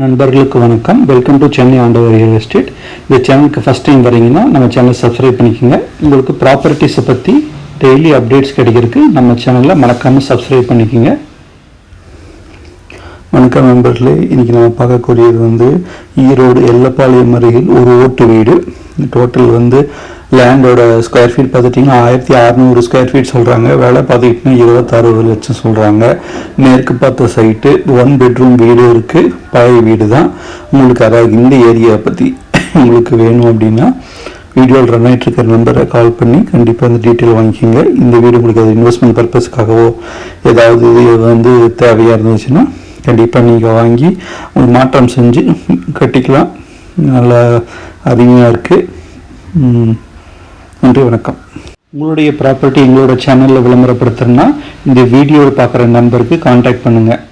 நண்பர்களுக்கு வணக்கம். Welcome to Chennai ஆண்டவர் ரியல் எஸ்டேட் இந்த சேனலுக்கு ஃபஸ்ட் டைம் வரீங்கன்னா நம்ம சேனல் சப்ஸ்கிரைப் பண்ணிக்கோங்க. உங்களுக்கு ப்ராப்பர்ட்டிஸை பற்றி டெய்லி அப்டேட்ஸ் கிடைக்கிறதுக்கு நம்ம சேனலில் மறக்காமல் சப்ஸ்கிரைப் பண்ணிக்கோங்க. வணக்கம் நண்பர்களே. இன்றைக்கி நம்ம பார்க்கக்கூடியது வந்து ஈரோடு எல்லப்பாளையம் அருகில் ஒரு ஓட்டு வீடு. டோட்டல் வந்து லேண்டோட ஸ்கொயர் ஃபீட் பார்த்துட்டிங்கன்னா ஆயிரத்தி அறநூறு ஸ்கொயர் ஃபீட் சொல்கிறாங்க வேலை பார்த்துக்கிட்டிங்கன்னா இருபத்தாறு லட்சம் சொல்கிறாங்க மேற்கு பார்த்த சைட்டு ஒன் பெட்ரூம் வீடு இருக்குது பழைய வீடு தான் உங்களுக்கு அதாவது இந்த ஏரியாவை பற்றி உங்களுக்கு வேணும் அப்படின்னா வீடியோவில் ரன் ஆகிட்டு இருக்கிற நம்பரை கால் பண்ணி கண்டிப்பாக அந்த டீட்டெயில் வாங்கிக்கோங்க. இந்த வீடு உங்களுக்கு அது இன்வெஸ்ட்மெண்ட் பர்பஸ்க்காகவோ ஏதாவது இது வந்து தேவையாக இருந்துச்சுன்னா கண்டிப்பாக நீங்கள் வாங்கி உங்களுக்கு மாற்றம் செஞ்சு கட்டிக்கலாம். நல்லா அதிகமாக இருக்குது நன்றி வணக்கம். உங்களுடைய ப்ராப்பர்ட்டி எங்களோட சேனலில் விளம்பரப்படுத்துகிறேன்னா இந்த வீடியோவை பார்க்குற நம்பருக்கு காண்டாக்ட் பண்ணுங்கள்